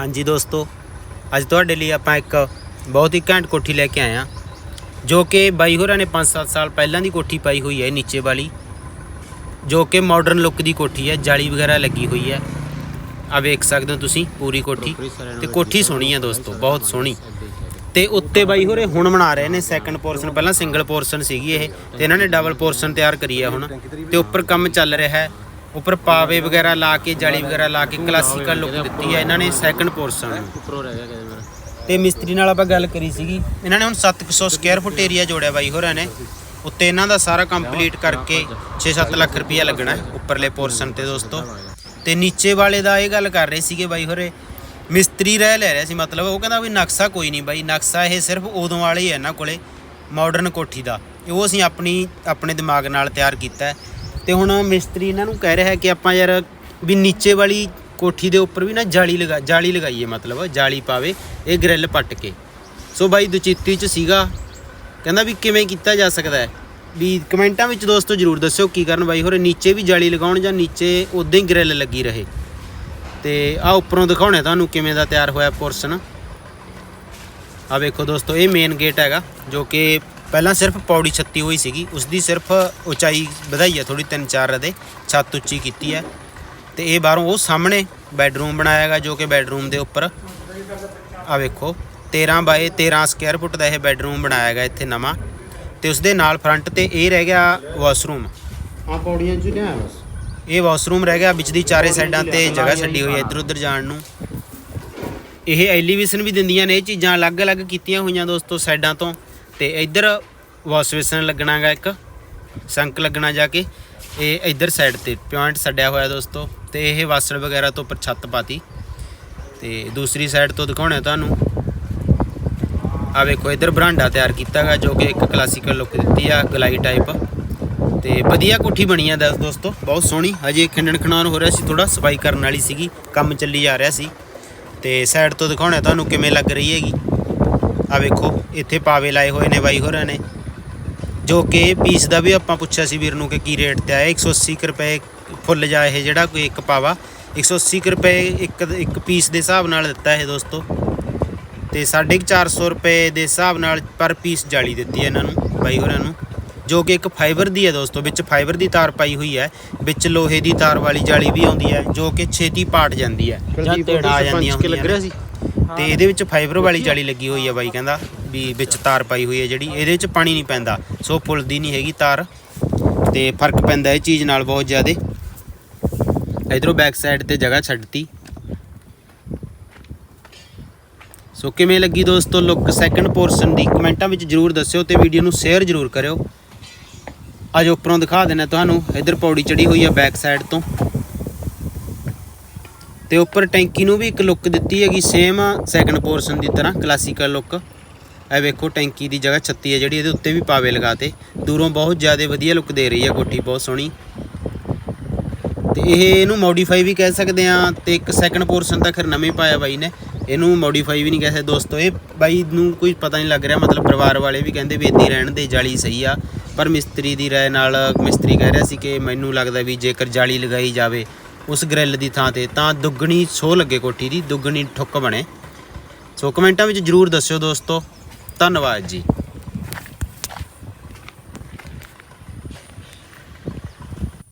ਹਾਂਜੀ ਦੋਸਤੋ ਅੱਜ ਤੁਹਾਡੇ ਲਈ ਆਪਾਂ ਇੱਕ ਬਹੁਤ ਹੀ ਘੈਂਟ ਕੋਠੀ ਲੈ ਕੇ ਆਏ ਹਾਂ ਜੋ ਕਿ ਬਾਈ ਹੋਰਾਂ ਨੇ 5-7 ਸਾਲ ਪਹਿਲਾਂ ਦੀ ਕੋਠੀ ਪਾਈ ਹੋਈ ਹੈ ਨੀਚੇ ਵਾਲੀ। ਜੋ ਕਿ ਮਾਡਰਨ ਲੁੱਕ ਦੀ ਕੋਠੀ ਹੈ ਜਾਲੀ ਵਗੈਰਾ ਲੱਗੀ ਹੋਈ ਹੈ। ਆ ਵੇਖ ਸਕਦੇ ਹੋ ਤੁਸੀਂ ਪੂਰੀ ਕੋਠੀ। ਤੇ ਕੋਠੀ ਸੋਹਣੀ ਹੈ ਦੋਸਤੋ ਬਹੁਤ ਸੋਹਣੀ। ਤੇ ਉੱਤੇ ਬਾਈ ਹੋਰੇ ਹੁਣ ਬਣਾ ਰਹੇ ਨੇ ਸੈਕੰਡ ਪੋਰਸ਼ਨ ਪਹਿਲਾਂ ਸਿੰਗਲ ਪੋਰਸ਼ਨ ਸੀਗੀ ਇਹ ਤੇ ਇਹਨਾਂ ਨੇ ਡਬਲ ਪੋਰਸ਼ਨ ਤਿਆਰ ਕਰੀ ਹੈ ਹੁਣ। ਤੇ ਉੱਪਰ ਕੰਮ ਚੱਲ ਰਿਹਾ ਹੈ। ਉੱਪਰ ਪਾਵੇ ਵਗੈਰਾ ਲਾ ਕੇ ਜਾਲੀ ਵਗੈਰਾ ਲਾ ਕੇ ਕਲਾਸੀਕਲ ਲੁੱਕ ਦਿੱਤੀ ਹੈ ਇਹਨਾਂ ਨੇ ਸੈਕੰਡ ਪੋਰਸ਼ਨ ਨੂੰ ਉੱਪਰੋਂ ਰਹਿ ਗਿਆ ਕਿਤੇ ਮੇਰਾ। ਤੇ ਮਿਸਤਰੀ ਨਾਲ ਆਪਾਂ ਗੱਲ ਕਰੀ ਸੀਗੀ। ਇਹਨਾਂ ਨੇ ਹੁਣ 700 ਸਕੁਅਰ ਫੁੱਟ ਏਰੀਆ ਜੋੜਿਆ ਬਾਈ ਹੋਰਾਂ ਨੇ। ਉੱਤੇ ਇਹਨਾਂ ਦਾ ਸਾਰਾ ਕੰਪਲੀਟ ਕਰਕੇ 6-7 ਲੱਖ ਰੁਪਈਆ ਲੱਗਣਾ ਹੈ ਉੱਪਰਲੇ ਪੋਰਸ਼ਨ ਤੇ ਦੋਸਤੋ। ਤੇ ਨੀਚੇ ਵਾਲੇ ਦਾ ਇਹ ਗੱਲ ਕਰ ਰਹੇ ਸੀਗੇ ਬਾਈ ਹੋਰੇ। ਮਿਸਤਰੀ ਰਹਿ ਲੈ ਰਿਹਾ ਸੀ ਮਤਲਬ ਉਹ ਕਹਿੰਦਾ ਵੀ ਨਕਸ਼ਾ ਕੋਈ ਨਹੀਂ ਬਾਈ ਨਕਸ਼ਾ ਇਹ ਸਿਰਫ ਉਦੋਂ ਵਾਲੇ ਹੀ ਹੈ ਇਹਨਾਂ ਕੋਲੇ ਮਾਡਰਨ ਕੋਠੀ ਦਾ। ਉਹ ਅਸੀਂ ਆਪਣੀ ਆਪਣੇ ਦਿਮਾਗ ਨਾਲ ਤਿਆਰ ਕੀਤਾ ਹੈ। ਤੇ ਹੁਣ ਮਿਸਤਰੀ ਇਹਨਾਂ ਨੂੰ ਕਹਿ ਰਿਹਾ ਹੈ ਕਿ ਆਪਾਂ ਯਾਰ ਵੀ ਨੀਚੇ ਵਾਲੀ ਕੋਠੀ ਦੇ ਉੱਪਰ ਵੀ ਨਾ ਜਾਲੀ ਲਗਾ, ਜਾਲੀ ਲਗਾਈਏ ਮਤਲਬ, ਜਾਲੀ ਪਾਵੇ, ਇਹ ਗ੍ਰਿਲ ਪੱਟ ਕੇ। ਸੋ ਬਾਈ ਦੁਚਿੱਤੀ ਚ ਸੀਗਾ। ਕਹਿੰਦਾ ਵੀ ਕਿਵੇਂ ਕੀਤਾ ਜਾ ਸਕਦਾ ਹੈ? ਵੀ ਕਮੈਂਟਾਂ ਵਿੱਚ ਦੋਸਤੋ ਜਰੂਰ ਦੱਸਿਓ ਕੀ ਕਰਨ ਬਾਈ ਹੋਰੇ, ਨੀਚੇ ਵੀ ਜਾਲੀ ਲਗਾਉਣ ਜਾਂ ਨੀਚੇ ਉਦਾਂ ਹੀ ਗ੍ਰਿਲ ਲੱਗੀ ਰਹੇ। ਤੇ ਆ ਉੱਪਰੋਂ ਦਿਖਾਉਣੇ ਤੁਹਾਨੂੰ ਕਿਵੇਂ ਦਾ ਤਿਆਰ ਹੋਇਆ ਪੋਰਸ਼ਨ ਆ ਵੇਖੋ ਦੋਸਤੋ, ਇਹ ਮੇਨ ਗੇਟ ਹੈਗਾ, ਜੋ ਕਿ ਪਹਿਲਾਂ ਸਿਰਫ ਪੌੜੀ ਛੱਤੀ ਹੋਈ ਸੀਗੀ ਉਸ ਦੀ ਸਿਰਫ ਉਚਾਈ ਵਧਾਈ ਹੈ ਥੋੜੀ 3-4 ਰਦੇ ਛੱਤ ਉੱਚੀ ਕੀਤੀ ਹੈ। ਤੇ ਇਹ ਬਾਹਰੋਂ ਉਹ ਸਾਹਮਣੇ ਬੈੱਡਰੂਮ ਬਣਾਇਆ ਹੈਗਾ ਜੋ ਕਿ ਬੈੱਡਰੂਮ ਦੇ ਉੱਪਰ। ਆ ਵੇਖੋ 13 ਬਾਏ 13 ਸਕੁਅਰ ਫੁੱਟ ਦਾ ਇਹ ਬੈੱਡਰੂਮ ਬਣਾਇਆ ਹੈਗਾ ਇੱਥੇ ਨਵਾਂ। ਤੇ ਉਸ ਦੇ ਨਾਲ ਫਰੰਟ ਤੇ ਇਹ ਰਹਿ ਗਿਆ ਵਾਸ਼ਰੂਮ। ਆ ਪੌੜੀਆਂ ਚ ਲਿਆ ਬਸ। ਇਹ ਵਾਸ਼ਰੂਮ ਰਹਿ ਗਿਆ ਵਿੱਚ ਦੀ ਚਾਰੇ ਸਾਈਡਾਂ ਤੇ ਜਗ੍ਹਾ ਛੱਡੀ ਹੋਈ ਹੈ ਇੱਧਰ ਉੱਧਰ ਜਾਣ ਨੂੰ। ਇਹ ਐਲੀਵੇਸ਼ਨ ਵੀ ਦਿੰਦੀਆਂ ਨੇ ਇਹ ਚੀਜ਼ਾਂ ਅਲੱਗ-ਅਲੱਗ ਕੀਤੀਆਂ ਹੋਈਆਂ ਦੋਸਤੋ ਸਾਈਡਾਂ ਤੋਂ। ਤੇ ਇੱਧਰ ਵਾਸ਼ ਬੇਸਨ ਲੱਗਣਾਗਾ ਇੱਕ, ਸੰਕ ਲੱਗਣਾ ਜਾ ਕੇ, ਇਹ ਇੱਧਰ ਸਾਈਡ ਤੇ ਪੁਆਇੰਟ ਛੱਡਿਆ ਹੋਇਆ ਦੋਸਤੋ, ਤੇ ਇਹ ਵਾਸਣ ਵਗੈਰਾ ਤੋਂ ਉੱਪਰ ਛੱਤ ਪਾਤੀ। ਤੇ ਦੂਸਰੀ ਸਾਈਡ ਤੋਂ ਦਿਖਾਉਣਾ ਤੁਹਾਨੂੰ। ਆ ਵੇਖੋ, ਇੱਧਰ ਬਰਾਂਡਾ ਤਿਆਰ ਕੀਤਾਗਾ ਜੋ ਕਿ ਇੱਕ ਕਲਾਸੀਕਲ ਲੁੱਕ ਦਿੱਤੀ ਆ, ਗਲਾਈ ਟਾਈਪ ਤੇ ਵਧੀਆ ਕੋਠੀ ਬਣੀ ਆ ਦਸ ਦੋਸਤੋ, ਬਹੁਤ ਸੋਹਣੀ। ਹਜੇ ਖੰਡਣ ਖਣਾਨ ਹੋ ਰਿਹਾ ਸੀ ਥੋੜਾ ਸਫ਼ਾਈ ਕਰਨ ਵਾਲੀ ਸੀਗੀ, ਕੰਮ ਚੱਲੀ ਜਾ ਰਿਹਾ ਸੀ। ਤੇ ਸਾਈਡ ਤੋਂ ਦਿਖਾਉਣਾ ਤੁਹਾਨੂੰ ਕਿਵੇਂ ਲੱਗ ਰਹੀ ਹੈਗੀ। ਆ ਵੇਖੋ ਇੱਥੇ ਪਾਵੇ ਲਾਏ ਹੋਏ ਨੇ ਬਾਈ ਹੋਰਾਂ ਨੇ। ਜੋ ਕਿ ਪੀਸ ਦਾ ਵੀ ਆਪਾਂ ਪੁੱਛਿਆ ਸੀ ਵੀਰ ਨੂੰ ਕਿ ਕੀ ਰੇਟ ਤੇ ਆਇਆ 180 ਕੁ ਰੁਪਏ ਫੁੱਲ ਜਾ ਇਹ ਜਿਹੜਾ ਕੋਈ ਇੱਕ ਪਾਵਾ। 180 ਕੁ ਰੁਪਏ ਇੱਕ ਇੱਕ ਪੀਸ ਦੇ ਹਿਸਾਬ ਨਾਲ ਦਿੱਤਾ ਇਹ ਦੋਸਤੋ। ਤੇ 450 ਰੁਪਏ ਦੇ ਹਿਸਾਬ ਨਾਲ ਪਰ ਪੀਸ ਜਾਲੀ ਦਿੱਤੀ ਹੈ ਇਹਨਾਂ ਨੂੰ ਬਾਈ ਹੋਰਾਂ ਨੂੰ। ਜੋ ਕਿ ਇੱਕ ਫਾਈਬਰ ਦੀ ਹੈ ਦੋਸਤੋ ਵਿੱਚ ਫਾਈਬਰ ਦੀ ਤਾਰ ਪਾਈ ਹੋਈ ਹੈ ਵਿੱਚ ਲੋਹੇ ਦੀ ਤਾਰ ਵਾਲੀ ਜਾਲੀ ਵੀ ਆਉਂਦੀ ਹੈ ਜੋ ਕਿ ਛੇਤੀ ਪਾਟ ਜਾਂਦੀ ਹੈ ਜਾਂ ਤੇੜ ਆ ਜਾਂਦੀਆਂ ਕਿ ਲੱਗ ਹੁੰਦੀਆਂ ਰਿਹਾ। ਸੀ? ਤੇ ਇਹਦੇ ਵਿੱਚ ਫਾਈਬਰ ਵਾਲੀ ਜਾਲੀ ਲੱਗੀ ਹੋਈ ਹੈ ਬਾਈ ਕਹਿੰਦਾ ਵੀ ਵਿੱਚ ਤਾਰ ਪਾਈ ਹੋਈ ਹੈ ਜਿਹੜੀ ਇਹਦੇ ਵਿੱਚ ਪਾਣੀ ਨਹੀਂ ਪੈਂਦਾ ਸੋ ਪੁੱਲਦੀ ਨਹੀਂ ਹੈਗੀ ਤਾਰ ਤੇ ਫ਼ਰਕ ਪੈਂਦਾ ਇਹ ਚੀਜ਼ ਨਾਲ ਬਹੁਤ ਜ਼ਿਆਦੇ। ਇਧਰੋਂ ਬੈਕ ਸਾਈਡ ਤੇ ਜਗ੍ਹਾ ਛੱਡਤੀ। ਸੋ ਕਿਵੇਂ ਲੱਗੀ ਦੋਸਤੋ ਲੁੱਕ ਸੈਕੰਡ ਪੋਰਸ਼ਨ ਦੀ ਕਮੈਂਟਾਂ ਵਿੱਚ ਜਰੂਰ ਦੱਸਿਓ ਤੇ ਵੀਡੀਓ ਨੂੰ ਸ਼ੇਅਰ ਜਰੂਰ ਕਰਿਓ। ਅੱਜ ਉੱਪਰੋਂ ਦਿਖਾ ਦੇਣਾ ਤੁਹਾਨੂੰ ਇਧਰ ਪੌੜੀ ਚੜੀ ਹੋਈ ਹੈ ਬੈਕ ਸਾਈਡ ਤੋਂ। ਤੇ ਉੱਪਰ ਟੈਂਕੀ ਨੂੰ ਵੀ ਇੱਕ ਲੁੱਕ ਦਿੱਤੀ ਹੈਗੀ ਸੇਮ ਸੈਕੰਡ ਪੋਰਸ਼ਨ ਦੀ ਤਰ੍ਹਾਂ ਕਲਾਸੀਕਲ ਲੁੱਕ ਇਹ ਵੇਖੋ ਟੈਂਕੀ ਦੀ ਜਗ੍ਹਾ 36 ਹੈ ਜਿਹੜੀ, ਇਹਦੇ ਉੱਤੇ ਵੀ ਪਾਵੇ ਲਗਾਤੇ ਦੂਰੋਂ ਬਹੁਤ ਜ਼ਿਆਦਾ ਵਧੀਆ ਲੁੱਕ ਦੇ ਰਹੀ ਹੈ ਕੋਠੀ, ਬਹੁਤ ਸੋਹਣੀ। ਤੇ ਇਹ ਇਹਨੂੰ ਮੋਡੀਫਾਈ ਵੀ ਕਹਿ ਸਕਦੇ ਆ ਤੇ ਇੱਕ ਸੈਕੰਡ ਪੋਰਸ਼ਨ ਤਾਂ ਖੈਰ ਨਵੇਂ ਪਾਇਆ ਬਾਈ ਨੇ। ਇਹਨੂੰ ਮੋਡੀਫਾਈ ਵੀ ਨਹੀਂ ਕਹਿ ਸਕਦੇ ਦੋਸਤੋ, ਇਹ ਬਾਈ ਨੂੰ ਕੋਈ ਪਤਾ ਨਹੀਂ ਲੱਗ ਰਿਹਾ, ਮਤਲਬ ਪਰਿਵਾਰ ਵਾਲੇ ਵੀ ਕਹਿੰਦੇ ਵੀ ਇੱਦਾਂ ਹੀ ਰਹਿਣ ਦੇ ਜਾਲੀ ਸਹੀ ਆ। ਪਰ ਮਿਸਤਰੀ ਦੀ ਰਾਏ ਨਾਲ ਮਿਸਤਰੀ ਕਹਿ ਰਿਹਾ ਸੀ ਕਿ ਮੈਨੂੰ ਲੱਗਦਾ ਵੀ ਜੇਕਰ ਜਾਲੀ ਲਗਾਈ ਜਾਵੇ ਉਸ ਗ੍ਰਿਲ ਦੀ ਥਾਂ ਤੇ, ਤਾਂ ਦੁੱਗਣੀ ਸੋ ਲੱਗੇ ਕੋਠੀ ਦੀ, ਦੁੱਗਣੀ ਠੁੱਕ ਬਣੇ। ਸੋ ਕਮੈਂਟਾਂ ਵਿੱਚ ਜਰੂਰ ਦੱਸਿਓ ਦੋਸਤੋ। ਧੰਨਵਾਦ ਜੀ।